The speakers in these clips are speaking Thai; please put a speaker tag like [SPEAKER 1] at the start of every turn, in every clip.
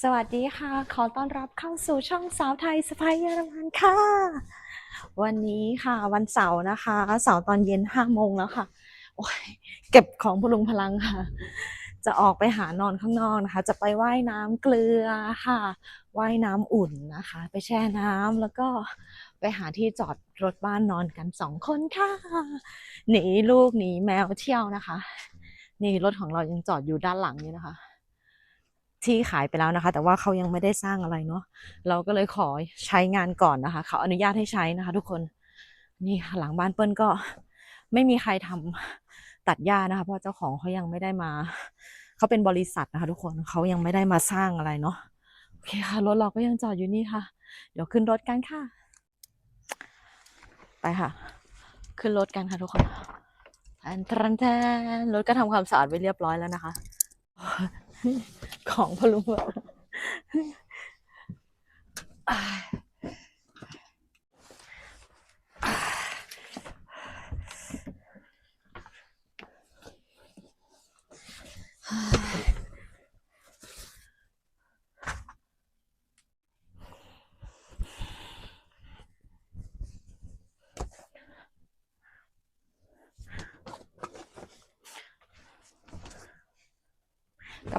[SPEAKER 1] สวัสดีค่ะ ขอต้อนรับเข้าสู่ช่องสาวไทยสไปเยอรมันค่ะ วันนี้ค่ะ วันเสาร์นะคะ เสาร์ตอนเย็นห้าโมงแล้วค่ะโอ้ยเก็บของพลุงพลังค่ะ จะออกไปหานอนข้างนอกนะคะ จะไปว่ายน้ำเกลือค่ะ ว่ายน้ำอุ่นนะคะ ไปแช่น้ำแล้วก็ไปหาที่จอดรถบ้านนอนกันสองคนค่ะ หนีลูกหนีแมวเที่ยวนะคะ นี่รถของเรายังจอดอยู่ด้านหลังอยู่นะคะ ที่ขายไปแล้วนะคะ แต่ว่าเขายังไม่ได้สร้างอะไรเนาะเราก็เลยขอใช้งานก่อนนะคะ เขาอนุญาตให้ใช้นะคะ ทุกคนนี่หลังบ้านเปิ้ลก็ไม่มีใครทำตัดหญ้านะคะเพราะเจ้าของเขายังไม่ได้มา เขาเป็นบริษัทนะคะ ทุกคนเขายังไม่ได้มาสร้างอะไรเนาะโอเคค่ะรถเราก็ยังจอดอยู่นี่ค่ะ เดี๋ยวขึ้นรถกันค่ะ ไปค่ะ ขึ้นรถกันค่ะทุกคนแทนแทนแทนรถก็ทำความสะอาดไว้เรียบร้อยแล้วนะคะ ของพลุงอะอ่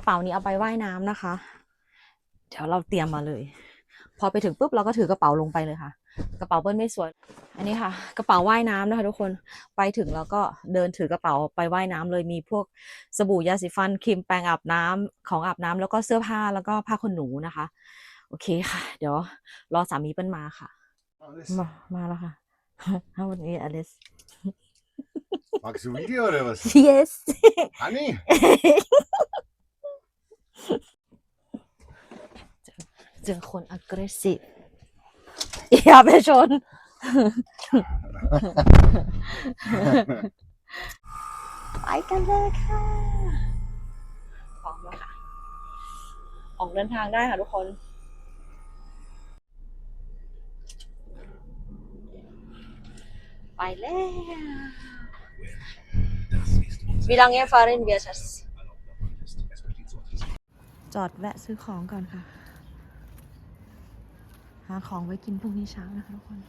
[SPEAKER 1] ระเป๋านี้เอาไปว่ายน้ำนะคะ เดี๋ยวเราเตรียมมาเลย พอไปถึงปุ๊บเราก็ถือกระเป๋าลงไปเลยค่ะ กระเป๋าเปิ้ลไม่สวย อันนี้ค่ะ กระเป๋าว่ายน้ำนะคะ ทุกคนไปถึงแล้วก็เดินถือกระเป๋าไปว่ายน้ำเลยมีพวกสบู่ยาสีฟันครีมแปรงอาบน้ำของอาบน้ำแล้วก็เสื้อผ้าแล้วก็ผ้าขนหนูนะคะ โอเคค่ะ เดี๋ยวรอสามีเปิ้ลมาค่ะ
[SPEAKER 2] Alles.
[SPEAKER 1] มามาแล้วค่ะวันนี้อลิส
[SPEAKER 2] Magst du Video oder was?
[SPEAKER 1] yes
[SPEAKER 2] Honey?
[SPEAKER 1] เจอคน aggressive อย่าไปชน ไปกันเลยค่ะ พร้อมแล้วค่ะ ออกเดินทางได้ค่ะทุกคนไปแล้ว Wie lange fahren wir jetzt? จอดแวะซื้อของก่อนค่ะ หาของไว้กินพรุ่งนี้เช้านะคะทุกคน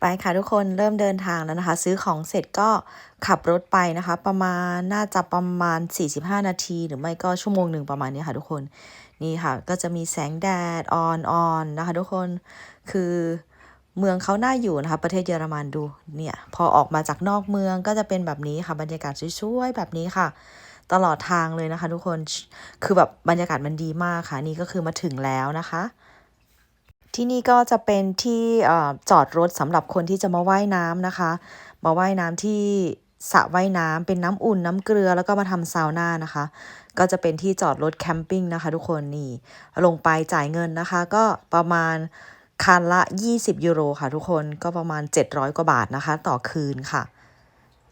[SPEAKER 1] ไปค่ะทุกคนเริ่มเดินทางแล้วนะคะ ซื้อของเสร็จก็ขับรถไปนะคะ ประมาณน่าจะประมาณ 45 นาที หรือไม่ก็ชั่วโมงหนึ่งประมาณนี้ค่ะทุกคนนี่ค่ะ ก็จะมีแสงแดดอ่อนนะคะ ทุกคนคือ เมืองเขาน่าอยู่นะคะ ประเทศเยอรมันดูเนี่ยพอออกมาจากนอกเมืองก็จะเป็นแบบนี้ค่ะ บรรยากาศช่วยๆแบบนี้ค่ะ ตลอดทางเลยนะคะ ทุกคนคือแบบบรรยากาศมันดีมากค่ะนี่ก็คือมาถึงแล้วนะคะที่นี่ก็จะเป็นที่จอดรถสำหรับคนที่จะมาว่ายน้ำนะคะ มาว่ายน้ำที่สระว่ายน้ำเป็นน้ำอุ่นน้ำเกลือแล้วก็มาทำซาวน่านะคะ ก็จะเป็นที่จอดรถแคมปิ้งนะคะ ทุกคนนี่ลงไปจ่ายเงินนะคะ ก็ประมาณ คันละ 20 ยูโรค่ะทุกคนก็ประมาณ 700 กว่าบาทนะคะ ต่อคืนค่ะ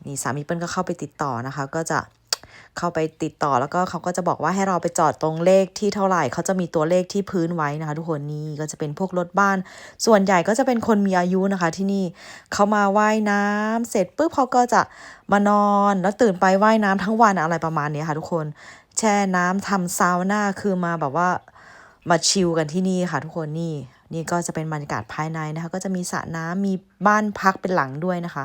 [SPEAKER 1] นี่สามีเปิ้ลก็เข้าไปติดต่อนะคะ ก็จะเข้าไปติดต่อแล้วก็เขาก็จะบอกว่าให้เราไปจอดตรงเลขที่เท่าไหร่เขาจะมีตัวเลขที่พื้นไว้นะคะ ทุกคนนี่ก็จะเป็นพวกรถบ้าน ส่วนใหญ่ก็จะเป็นคนมีอายุนะคะ ที่นี่เขามาว่ายน้ำเสร็จปุ๊บเขาก็จะมานอนแล้วตื่นไปว่ายน้ำทั้งวันอะไรประมาณนี้ค่ะ ทุกคนแช่น้ำทำซาวน่าคือมาแบบว่ามาชิลกันที่นี่ค่ะ ทุกคนนี่ นี่ก็จะเป็นบรรยากาศภายในนะคะ ก็จะมีสระน้ำมีบ้านพักเป็นหลังด้วยนะคะ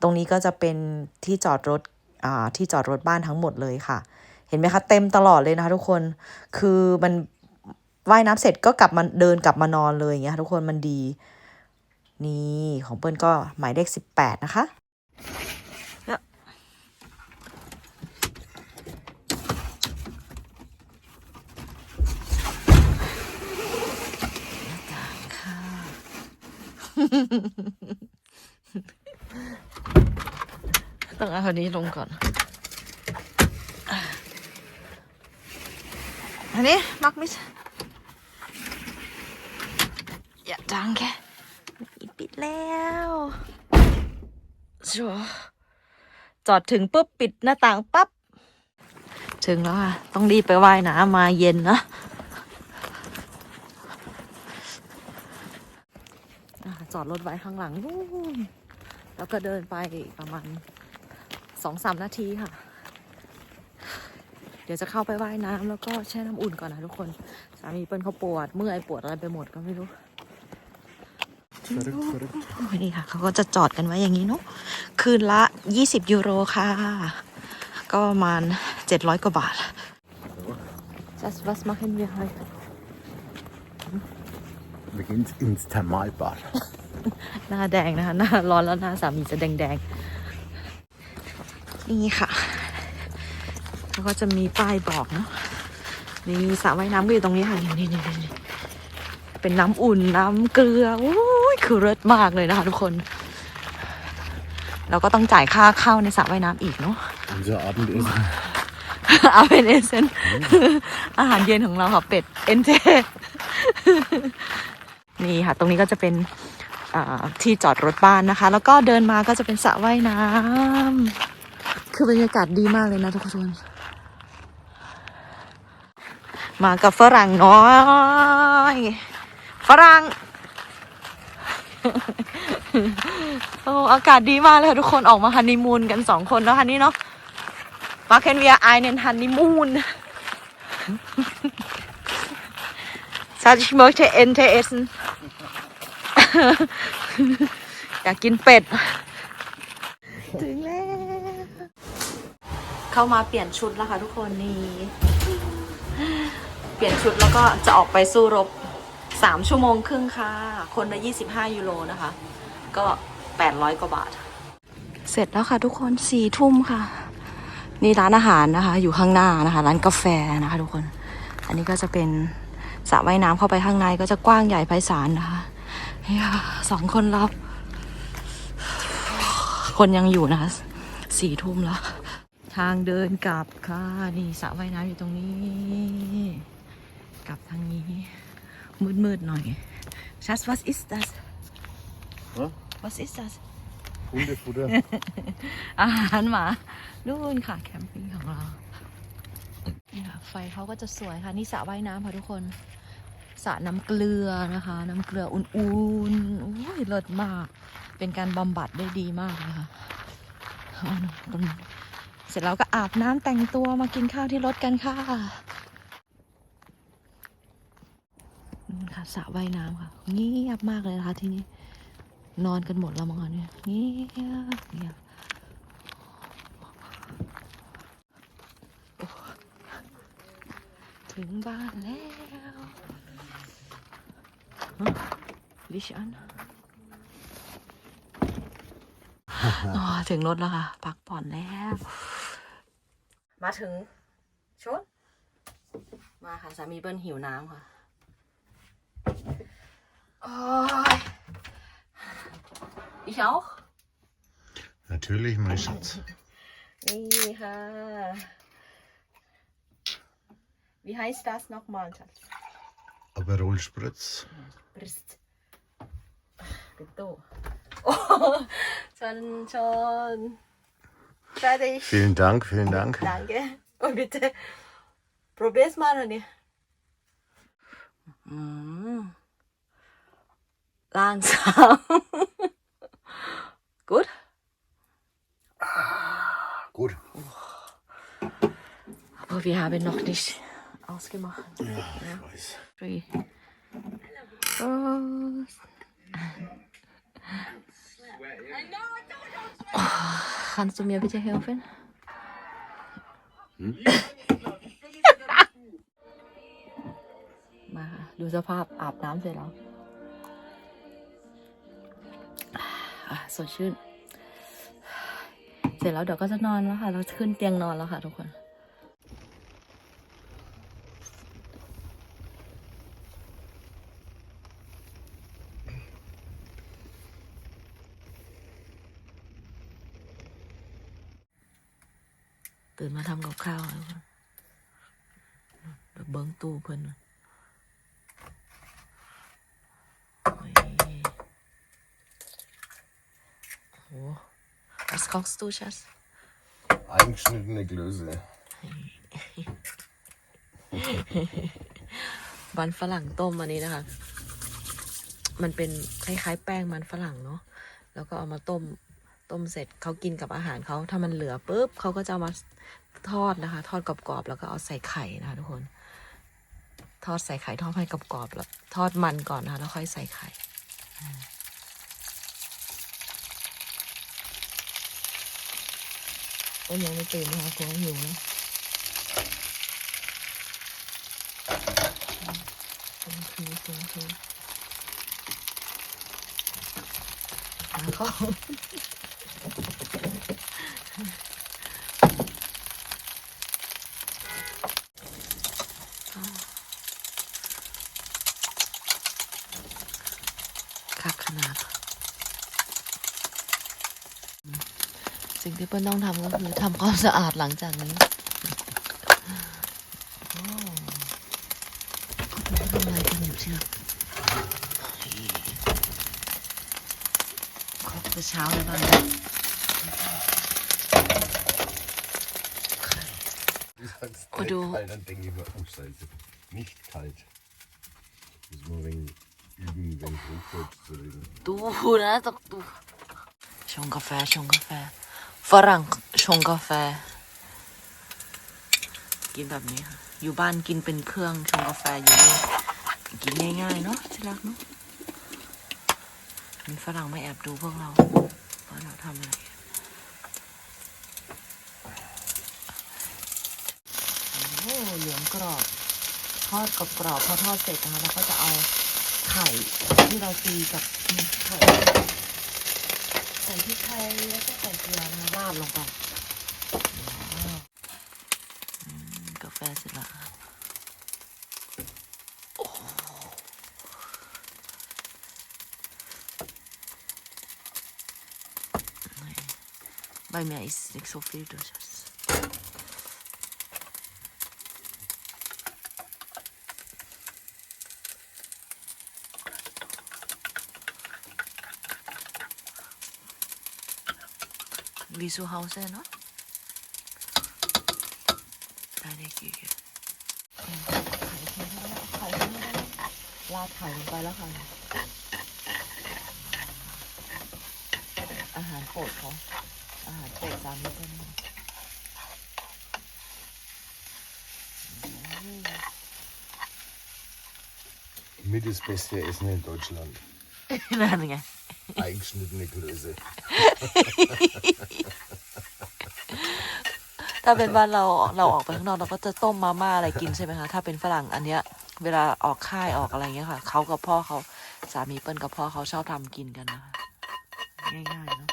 [SPEAKER 1] ตรงนี้ก็จะเป็นที่จอดรถอ่าที่จอดรถบ้านทั้งหมดเลยค่ะ เห็นไหมคะเต็มตลอดเลยนะคะทุกคนคือมันว่ายน้ำเสร็จก็กลับมาเดินกลับมานอนเลยอย่างเงี้ยค่ะทุกคนมันดี นี่ของเปิ้ลก็หมายเลขสิบแปดนะคะ ต้องเอาคนนี้ลงก่อน อันนี้มักมิสอย่าดังแค่ปิดแล้วชัวจอดถึงปุ๊บปิดหน้าต่างปั๊บ ถึงแล้วค่ะ ต้องรีบไปว่ายน้ำมาเย็นนะอ่า จอดรถไว้ข้างหลังนู่นแล้วก็เดินไปอีกประมาณสองสามนาทีค่ะ เดี๋ยวจะเข้าไปว่ายน้ำแล้วก็แช่น้ำอุ่นก่อนนะทุกคน สามีเปิ้ลเขาปวด เมื่อยปวดอะไรไปหมดก็ไม่รู้
[SPEAKER 2] Verrückt, verrückt.
[SPEAKER 1] โอ้ยนี่ค่ะเขาก็จะจอดกันไว้อย่างนี้เนาะคืนละ 20 ยูโรค่ะ ก็ประมาณ 700 กว่าบาท Just was machen wir heute
[SPEAKER 2] Wir gehen ins Thermalbad.
[SPEAKER 1] หน้าแดงนะคะหน้าร้อนแล้วหน้าสามีจะแดงๆนี่ค่ะ แล้วก็จะมีป้ายบอกเนาะนี่สระว่ายน้ำก็อยู่ตรงนี้ค่ะนี่นี่นี่นี่เป็นน้ำอุ่นน้ำเกลือโอ้ยคือเลิศมากเลยนะคะทุกคน เราก็ต้องจ่ายค่าเข้าในสระว่ายน้ำอีกเนาะ
[SPEAKER 2] Unser Abendessen.
[SPEAKER 1] เอาเป็นเอเซนอาหารเย็นของเราค่ะเป็ดเอ็นเจนี่ค่ะ ตรงนี้ก็จะเป็นอ่า ที่จอดรถบ้านนะคะ แล้วก็เดินมาก็จะเป็นสระว่ายน้ำคือบรรยากาศดีมากเลยนะทุกคน มากับฝรั่งน้อย ฝรั่งโอ้อากาศดีมากเลยทุกคนออกมาฮันนีมูนกันสองคนแล้วฮันนี่เนาะ Machen wir einen Honeymoon. Sagt, ich möchte Ente essen. อ อยากกินเป็ด ถึงแล้ว เข้ามาเปลี่ยนชุดแล้วค่ะทุกคนนี่ เปลี่ยนชุดแล้วก็จะออกไปสู้รบ3ชั่วโมงครึ่งค่ะ คนละ25ยูโรนะคะ ก็800กว่าบาท เสร็จแล้วค่ะทุกคนสี่ทุ่มค่ะ นี่ร้านอาหารนะคะ อยู่ข้างหน้านะคะ ร้านกาแฟนะคะทุกคน อันนี้ก็จะเป็นสระว่ายน้ำเข้าไปข้างในก็จะกว้างใหญ่ไพศาลนะคะ นี่ค่ะสองคนรับ คนยังอยู่นะคะสี่ทุ่มแล้ว ทางเดินกลับค่ะ นี่สระว่ายน้ำอยู่ตรงนี้ กลับทางนี้ มืดๆหน่อย Schatz was ist das
[SPEAKER 2] Hä?
[SPEAKER 1] was ist das
[SPEAKER 2] Hundefutter.
[SPEAKER 1] อาหารหมานู่นค่ะ แคมปิ้งของเรา นี่ค่ะ ไฟเขาก็จะสวยค่ะ นี่สระว่ายน้ำค่ะทุกคน สระน้ำเกลือนะคะ น้ำเกลืออุ่นๆโอ้ยเลิศมาก เป็นการบำบัดได้ดีมากเลยค่ะเสร็จแล้วก็อาบน้ำแต่งตัวมากินข้าวที่รถกันค่ะค่ะสระว่ายน้ำค่ะเงียบมากเลยนะคะที่นี่นอนกันหมดแล้วมั้งคะเนี่ยเงียบเงียบโอ้ ถึงบ้านแล้วลิชันอ๋อถึงรถแล้วค่ะ พักผ่อนแล้ว มาถึงชดมาค่ะ สามีเบิ้ลหิวน้ำค่ะโอ้ย Ich auch.
[SPEAKER 2] Natürlich, mein Schatz.
[SPEAKER 1] นี่ค่ะ Wie heißt das nochmal? Schatz?
[SPEAKER 2] Aperol Spritz.
[SPEAKER 1] Brist. Bitte. Oh, schon, schon. Fertig.
[SPEAKER 2] Vielen Dank, vielen Dank.
[SPEAKER 1] Danke. Und bitte. Probier's mal, Anni. Mm. Langsam. Gut?
[SPEAKER 2] Gut.
[SPEAKER 1] Aber wir haben noch nicht ausgemacht.
[SPEAKER 2] Ja, ich weiß.
[SPEAKER 1] Three. Prost. Oh, kannst du mir bitte helfen?
[SPEAKER 2] Hm?
[SPEAKER 1] มาค่ะดูสภาพอาบน้ำเสร็จแล้วอะสดชื่น เสร็จแล้วเดี๋ยวก็จะนอนแล้วค่ะ เราจะขึ้นเตียงนอนแล้วค่ะทุกคน ตื่นมาทำกับข้าวแล้วค่ะเดี๋ยวเบิ้งตู้เพิ่นน่ะโอ้ยโอ้โห Was kochst du, Schatz?
[SPEAKER 2] Eingeschnittene Klöße.
[SPEAKER 1] มันฝรั่งต้มอันนี้นะคะ มันเป็นคล้ายๆแป้งมันฝรั่งเนาะ แล้วก็เอามาต้ม ต้มเสร็จเขากินกับอาหารเขาถ้ามันเหลือปุ๊บเขาก็จะเอามาทอดนะคะ ทอดกรอบๆแล้วก็เอาใส่ไข่นะคะทุกคน ทอดใส่ไข่ทอดให้กรอบๆแล้วทอดมันก่อนนะคะแล้วค่อยใส่ไข่อืมต้นยังไม่ตื่นนะคะคงหิวนะอืมคือคือคือหาข้าว คักขนาดอืม สิ่งที่เปิ้ลต้องทำก็คือทำความสะอาดหลังจากนี้โอ้ทำอะไรกันอยู่เชียวครบแต่เช้าเลยบ้าง
[SPEAKER 2] Du sagst
[SPEAKER 1] Und du-
[SPEAKER 2] kalt, dann denke ich mir, oh Scheiße, nicht kalt. Muss man wegen üben, wegen Hochdeutsch zu reden.
[SPEAKER 1] ดูนะต้องดูชงกาแฟชงกาแฟฝ รั่งชงกาแฟ กินแบบนี้ค่ะ อยู่บ้านกินเป็นเครื่องชงกาแฟอยู่นี่กินง่ายๆเนาะที่รักเนาะมีฝรั่งไม่แอบดูพวกเราว่าเราทำอะไรโอ้เหลืองกรอบ ทอดกรอบพอทอดเสร็จนะคะเราก็จะเอาไข่ที่เราตีกับไข่ ส่พริกไทยแล้วก็ใส่เกลือมาราดลงไปว้าวอืมกาแฟเสร็จแล้วครับโอ้โห Nee. Bij mij is het niet zoveel dus. Wie zu Hause, ne? ได้ได้กี่เยอะไข่ทิ้งแล้วไข่ทิ้งแล้วราดไข่ลงไปแล้วค่ะ อาหารโปรดเขาอาหารโปรดสามีก็นี่
[SPEAKER 2] Mit das beste Essen in Deutschland.
[SPEAKER 1] นั่นไง
[SPEAKER 2] Eingeschnittene Klöße.
[SPEAKER 1] ถ้าเป็นบ้านเราเราออกไปข้างนอกเราก็จะต้มมาม่าอะไรกินใช่ไหมคะถ้าเป็นฝรั่งอันเนี้ย เวลาออกค่ายออกอะไรเงี้ยค่ะเขากับพ่อเขาสามีเปิ้ลกับพ่อเขาชอบทำกินกันนะคะง่ายๆเนาะ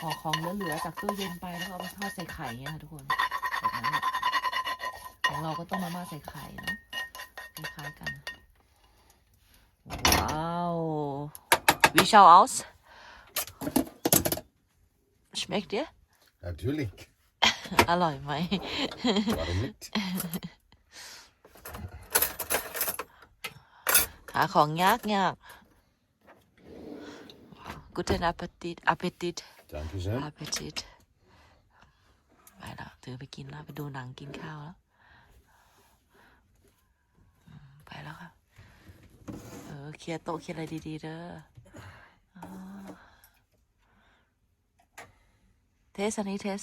[SPEAKER 1] ห่อของเหลือๆจากตู้เย็นไปแล้วเอาไปทอดใส่ไข่เงี้ยค่ะทุกคนแบบนั้นของเราก็ต้มมาม่าใส่ไข่เนาะคล้ายๆกันว้าว wie schau aus schmeckt dir
[SPEAKER 2] Natürlich.
[SPEAKER 1] อร่อยไหม
[SPEAKER 2] Warum nicht?
[SPEAKER 1] หาของยากยาก Guten Appetit Appetit
[SPEAKER 2] Dankeschön.
[SPEAKER 1] Appetit ไปแล้วถือไปกินแล้วไปดูหนังกินข้าวแล้วอืมไปแล้วค่ะ เออเคลียร์โต๊ะเคลียร์อะไรดีๆเด้ออ๋อ เทสอันนี้เทส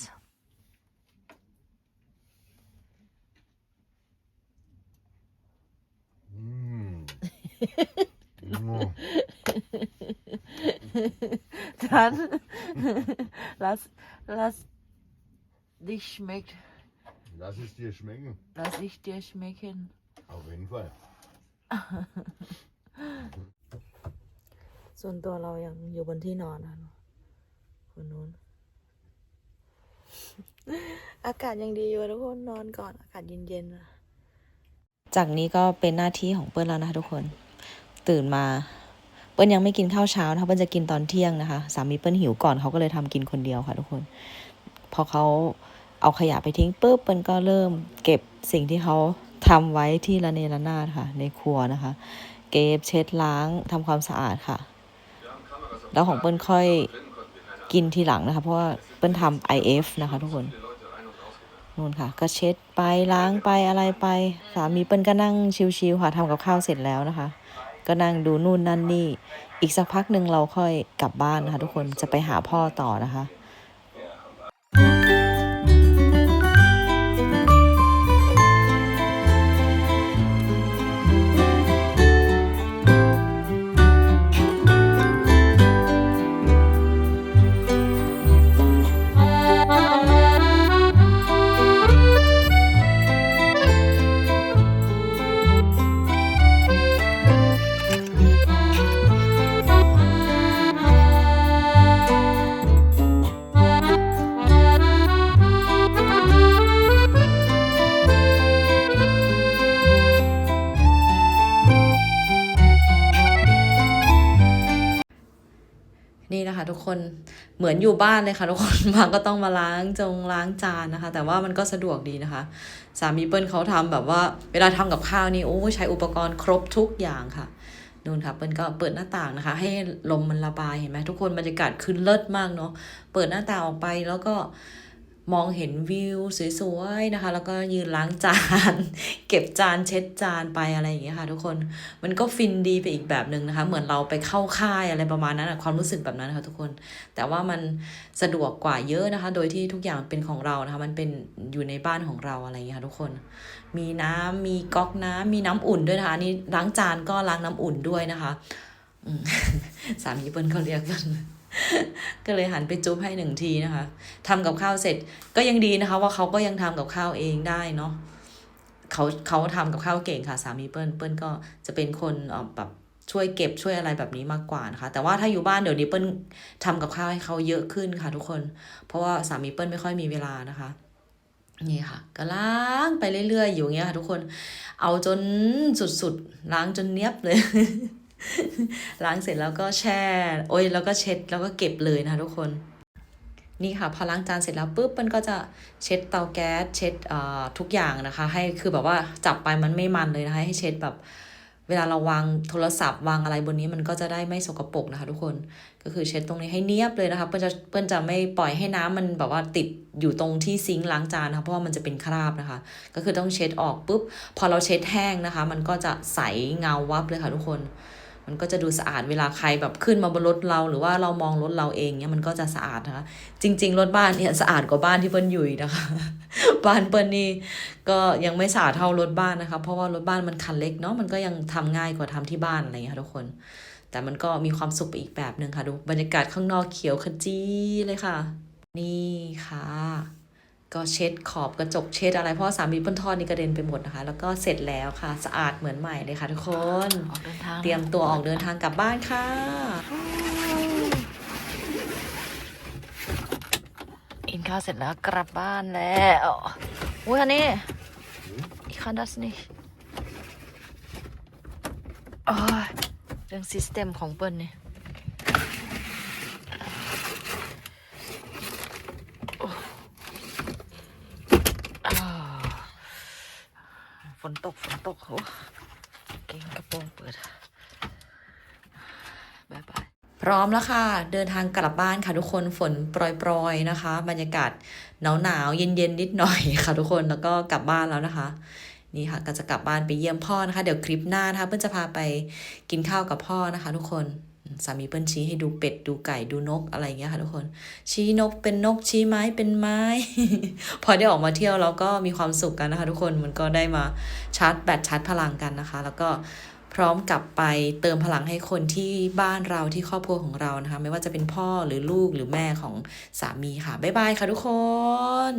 [SPEAKER 2] Mm. Mm.
[SPEAKER 1] Dann lass, lass dich schmeckt,
[SPEAKER 2] Lass es dir schmecken.
[SPEAKER 1] lass ich dir schmecken.
[SPEAKER 2] Auf jeden Fall.
[SPEAKER 1] ส่วนตัวเรายังอยู่บนที่นอนนะคนนู้น อากาศยังดีอยู่ทุกคนนอนก่อนอากาศเย็นๆ จากนี้ก็เป็นหน้าที่ของเปิ้ลแล้วนะคะทุกคน ตื่นมา เปิ้ลยังไม่กินข้าวเช้านะคะเปิ้ลจะกินตอนเที่ยงนะคะสามีเปิ้ลหิวก่อนเขาก็เลยทำกินคนเดียวค่ะทุกคน พอเขาเอาขยะไปทิ้งปุ๊บเปิ้ลก็เริ่มเก็บสิ่งที่เขาทำไว้ที่ระเนระนาดค่ะ ในครัวนะคะ เก็บเช็ดล้างทำความสะอาดค่ะ แล้วของเปิ้ลค่อย กินทีหลังนะคะ เพราะว่าเปิ้ลทำ IF นะคะ ทุกคนนู่นค่ะ ก็เช็ดไปล้างไปอะไรไป สามีเปิ้ลก็นั่งชิวๆค่ะทำกับข้าวเสร็จแล้วนะคะ ก็นั่งดูนู่นนั่นนี่ อีกสักพักหนึ่งเราค่อยกลับบ้านนะคะ ทุกคนจะไปหาพ่อต่อนะคะ คนเหมือนอยู่บ้านเลยค่ะทุกคนมาก็ต้องมาล้างจงล้างจานนะคะ แต่ว่ามันก็สะดวกดีนะคะ สามีเปิ้ลเขาทำแบบว่าเวลาทำกับข้าวนี่โอ้ใช้อุปกรณ์ครบทุกอย่างค่ะนู่นค่ะเปิ้ลก็เปิดหน้าต่างนะคะ ให้ลมมันระบายเห็นไหมทุกคนบรรยากาศคือเลิศมากเนาะเปิดหน้าต่างออกไปแล้วก็ มองเห็นวิวสวยๆนะคะ แล้วก็ยืนล้างจาน เก็บจานเช็ดจานไปอะไรอย่างเงี้ยค่ะ ทุกคนมันก็ฟินดีไปอีกแบบหนึ่งนะคะ เหมือนเราไปเข้าค่ายอะไรประมาณนั้นอะความรู้สึกแบบนั้นนะคะทุกคน แต่ว่ามันสะดวกกว่าเยอะนะคะ โดยที่ทุกอย่างเป็นของเรานะคะ มันเป็นอยู่ในบ้านของเราอะไรอย่างเงี้ยค่ะทุกคน มีน้ำมีก๊อกน้ำมีน้ำอุ่นด้วยนะคะนนี้ล้างจานก็ล้างน้ำอุ่นด้วยนะคะอืมสามีเปิ้ลเขาเรียกกัน ก็เลยหันไปจุ๊บให้หนึ่งทีนะคะทำกับข้าวเสร็จก็ยังดีนะคะ ว่าเขาก็ยังทำกับข้าวเองได้เนาะเขาเขาทำกับข้าวเก่งค่ะสามีเปิ้ลเปิ้ลก็จะเป็นคนแบบช่วยเก็บช่วยอะไรแบบนี้มากกว่านะคะ แต่ว่าถ้าอยู่บ้านเดี๋ยวนี้เปิ้ลทำกับข้าวให้เขาเยอะขึ้นค่ะทุกคน เพราะว่าสามีเปิ้ลไม่ค่อยมีเวลานะคะนี่ค่ะก็ล้างไปเรื่อยๆอยู่อย่างเงี้ยค่ะทุกคน เอาจนสุดๆล้างจนเนียบเลย ล้างเสร็จแล้วก็แช่ โอ้ยแล้วก็เช็ดแล้วก็เก็บเลยนะคะทุกคน นี่ค่ะพอล้างจานเสร็จแล้วปุ๊บมันก็จะเช็ดเตาแก๊สเช็ดอ่อทุกอย่างนะคะ ให้คือแบบว่าจับไปมันไม่มันเลยนะคะให้เช็ดแบบเวลาเราวางโทรศัพท์วางอะไรบนนี้มันก็จะได้ไม่สกปรกนะคะ ทุกคนก็คือเช็ดตรงนี้ให้เนียบเลยนะคะเปิ้ลจะเปิ้ลจะไม่ปล่อยให้น้ำมันแบบว่าติดอยู่ตรงที่ซิงค์ล้างจานนะคะเพราะว่ามันจะเป็นคราบนะคะ ก็คือต้องเช็ดออกปุ๊บพอเราเช็ดแห้งนะคะ มันก็จะใสเงาวับเลยค่ะทุกคน มันก็จะดูสะอาดเวลาใครแบบขึ้นมาบนรถเราหรือว่าเรามองรถเราเองเนี่ยมันก็จะสะอาดนะคะ จริง ๆ รถบ้านเนี่ยสะอาดกว่าบ้านที่เปิ้ลอยู่นะคะ บ้านเปิ้ลนี่ก็ยังไม่สะอาดเท่ารถบ้านนะคะ เพราะว่ารถบ้านมันคันเล็กเนาะมันก็ยังทำง่ายกว่าทำที่บ้านอะไรอย่างเงี้ยค่ะทุกคน แต่มันก็มีความสุขไปอีกแบบหนึ่งค่ะดูบรรยากาศข้างนอกเขียวขจีเลยค่ะ นี่ค่ะ ก็เช็ดขอบกระจกเช็ดอะไรเพราะว่าสามีเปิ้ลทอดนี่กระเด็นไปหมดนะคะ แล้วก็เสร็จแล้วค่ะ สะอาดเหมือนใหม่เลยค่ะทุกคน
[SPEAKER 3] ออกเดินทาง
[SPEAKER 1] เตรียมตัวออกเดินทางกลับบ้านค่ะ
[SPEAKER 3] กินข้าวเสร็จแล้วกลับบ้านแล้วอุ้ยอันนี้อีกคันดัสนี่โอ้ยเรื่องซิสเต็มของเปิ้ลนี่โอ้อ้าวฝ นตกฝนตกโอ้เก่งกระโปรงเปิดบายบาย
[SPEAKER 1] พร้อมแล้วค่ะ เดินทางกลับบ้านค่ะทุกคนฝนโปรยๆนะคะ บรรยากาศหนาวๆเย็นๆนิดหน่อยค่ะทุกคนแล้วก็กลับบ้านแล้วนะคะ นี่ค่ะก็จะกลับบ้านไปเยี่ยมพ่อนะคะ เดี๋ยวคลิปหน้านะคะเปิ้ลจะพาไปกินข้าวกับพ่อนะคะ ทุกคน สามีเปิ้ลชี้ให้ดูเป็ดดูไก่ดูนกอะไรอย่างเงี้ยค่ะทุกคน ชี้นกเป็นนกชี้ไม้เป็นไม้ พอได้ออกมาเที่ยวเราก็มีความสุขกันนะคะ ทุกคนมันก็ได้มาชาร์จแบตชาร์จพลังกันนะคะ แล้วก็พร้อมกลับไปเติมพลังให้คนที่บ้านเราที่ครอบครัวของเรานะคะ ไม่ว่าจะเป็นพ่อหรือลูกหรือแม่ของสามีค่ะบ๊ายบายค่ะทุกคน